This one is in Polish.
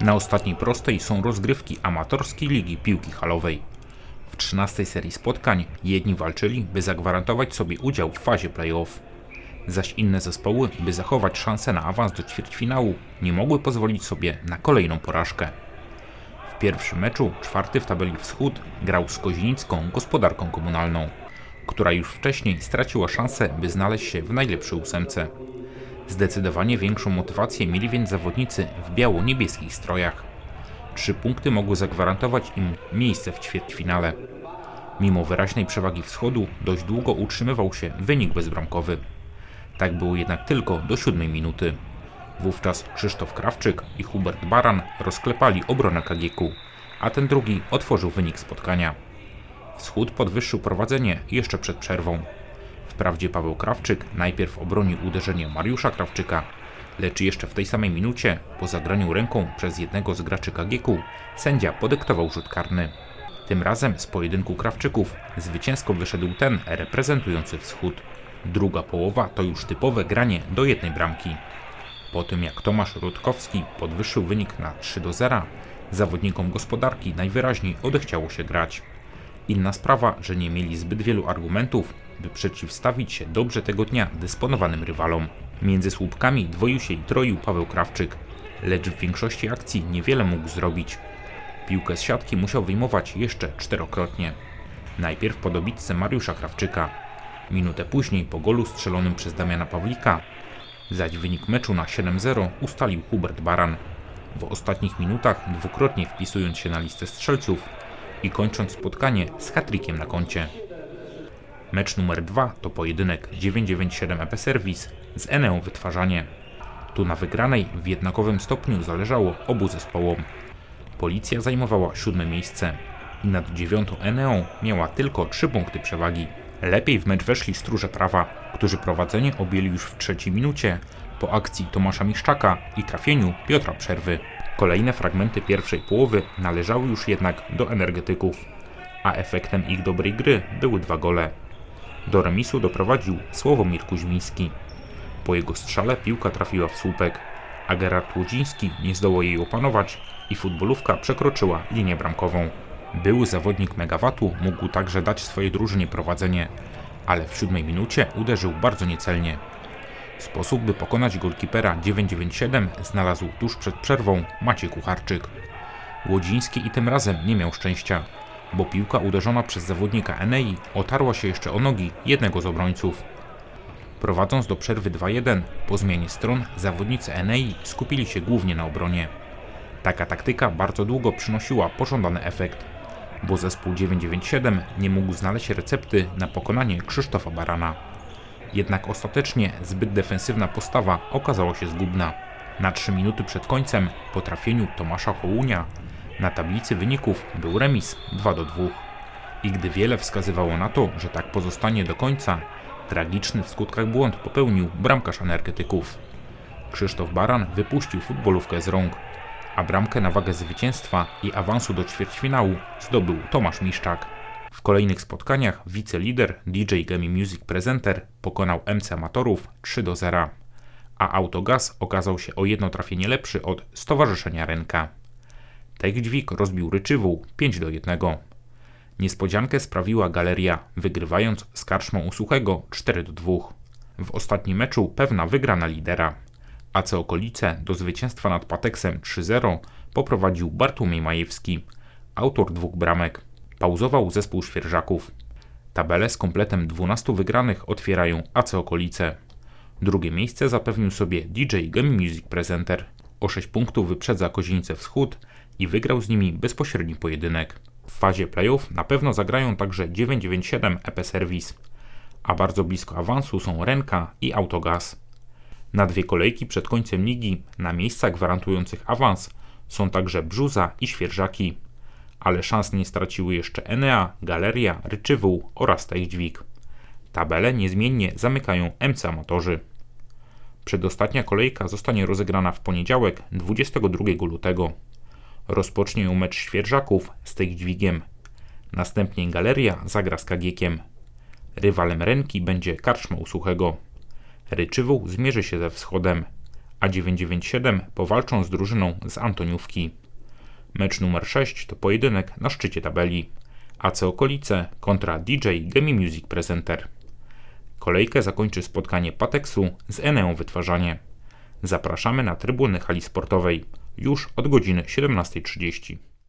Na ostatniej prostej są rozgrywki amatorskiej ligi piłki halowej. W 13 serii spotkań jedni walczyli, by zagwarantować sobie udział w fazie playoff, zaś inne zespoły, by zachować szansę na awans do ćwierćfinału, nie mogły pozwolić sobie na kolejną porażkę. W pierwszym meczu, czwarty w tabeli wschód, grał z kozinicką gospodarką komunalną, która już wcześniej straciła szansę, by znaleźć się w najlepszej ósemce. Zdecydowanie większą motywację mieli więc zawodnicy w biało-niebieskich strojach. Trzy punkty mogły zagwarantować im miejsce w ćwierćfinale. Mimo wyraźnej przewagi wschodu, dość długo utrzymywał się wynik bezbramkowy. Tak było jednak tylko do siódmej minuty. Wówczas Krzysztof Krawczyk i Hubert Baran rozklepali obronę Kagieku, a ten drugi otworzył wynik spotkania. Wschód podwyższył prowadzenie jeszcze przed przerwą. Wprawdzie Paweł Krawczyk najpierw obronił uderzenie Mariusza Krawczyka, lecz jeszcze w tej samej minucie, po zagraniu ręką przez jednego z graczy Kagieku, sędzia podyktował rzut karny. Tym razem z pojedynku Krawczyków zwycięsko wyszedł ten reprezentujący wschód. Druga połowa to już typowe granie do jednej bramki. Po tym jak Tomasz Rutkowski podwyższył wynik na 3 do 0, zawodnikom gospodarki najwyraźniej odechciało się grać. Inna sprawa, że nie mieli zbyt wielu argumentów, by przeciwstawić się dobrze tego dnia dysponowanym rywalom. Między słupkami dwoił się i troił Paweł Krawczyk, lecz w większości akcji niewiele mógł zrobić. Piłkę z siatki musiał wyjmować jeszcze czterokrotnie. Najpierw po dobitce Mariusza Krawczyka, Minutę później po golu strzelonym przez Damiana Pawlika, zaś wynik meczu na 7-0 ustalił Hubert Baran. W ostatnich minutach dwukrotnie wpisując się na listę strzelców i kończąc spotkanie z hatrykiem na koncie. Mecz numer 2 to pojedynek 997 EP Service z Eneą Wytwarzanie. Tu na wygranej w jednakowym stopniu zależało obu zespołom. Policja zajmowała siódme miejsce i nad dziewiątą Eneą miała tylko trzy punkty przewagi. Lepiej w mecz weszli stróże prawa, którzy prowadzenie objęli już w trzeciej minucie po akcji Tomasza Miszczaka i trafieniu Piotra Przerwy. Kolejne fragmenty pierwszej połowy należały już jednak do energetyków, a efektem ich dobrej gry były dwa gole. Do remisu doprowadził Sławomir Kuźmiński. Po jego strzale piłka trafiła w słupek, a Gerard Łodziński nie zdołał jej opanować i futbolówka przekroczyła linię bramkową. Były zawodnik Megawatu mógł także dać swojej drużynie prowadzenie, ale w siódmej minucie uderzył bardzo niecelnie. Sposób, by pokonać golkipera 997 znalazł tuż przed przerwą Maciej Kucharczyk. Łodziński i tym razem nie miał szczęścia, bo piłka uderzona przez zawodnika Enei otarła się jeszcze o nogi jednego z obrońców. Prowadząc do przerwy 2-1, po zmianie stron zawodnicy Enei skupili się głównie na obronie. Taka taktyka bardzo długo przynosiła pożądany efekt bo zespół 997 nie mógł znaleźć recepty na pokonanie Krzysztofa Barana. Jednak ostatecznie zbyt defensywna postawa okazała się zgubna. Na 3 minuty przed końcem, po trafieniu Tomasza Hołunia, na tablicy wyników był remis 2 do 2. I gdy wiele wskazywało na to, że tak pozostanie do końca, tragiczny w skutkach błąd popełnił bramkarz energetyków. Krzysztof Baran wypuścił futbolówkę z rąk, a bramkę na wagę zwycięstwa i awansu do ćwierćfinału zdobył Tomasz Miszczak. W kolejnych spotkaniach wicelider DJ Gemi Music Presenter pokonał MC Amatorów 3 do 0, a Autogaz okazał się o jedno trafienie lepszy od Stowarzyszenia Ręka. Dźwig rozbił Ryczywół 5 do 1. Niespodziankę sprawiła Galeria, wygrywając z Karczmą Usuchego 4 do 2. W ostatnim meczu pewna wygrana lidera. AC Okolice do zwycięstwa nad Pateksem 3-0 poprowadził Bartłomiej Majewski, autor dwóch bramek. Pauzował zespół Świerżaków. Tabelę z kompletem 12 wygranych otwierają AC Okolice. Drugie miejsce zapewnił sobie DJ Game Music Presenter. O 6 punktów wyprzedza Kozienice Wschód i wygrał z nimi bezpośredni pojedynek. W fazie playoff na pewno zagrają także 997 EP Service, a bardzo blisko awansu są Renka i Autogaz. Na dwie kolejki przed końcem ligi na miejsca gwarantujących awans są także Brzuza i Świerżaki, ale szans nie straciły jeszcze Enea, Galeria, Ryczywół oraz Tejźdźwig. Tabelę niezmiennie zamykają MC Amatorzy. Przedostatnia kolejka zostanie rozegrana w poniedziałek 22 lutego. Rozpocznie ją mecz Świerżaków z Tejźdźwigiem. Następnie Galeria zagra z Kagiekiem. Rywalem Renki będzie Karczma Usuchego. Ryczywół zmierzy się ze wschodem, a 997 powalczą z drużyną z Antoniówki. Mecz numer 6 to pojedynek na szczycie tabeli. AC Okolice kontra DJ Gemi Music Presenter. Kolejkę zakończy spotkanie Pateksu z Eneą Wytwarzanie. Zapraszamy na trybuny hali sportowej już od godziny 17.30.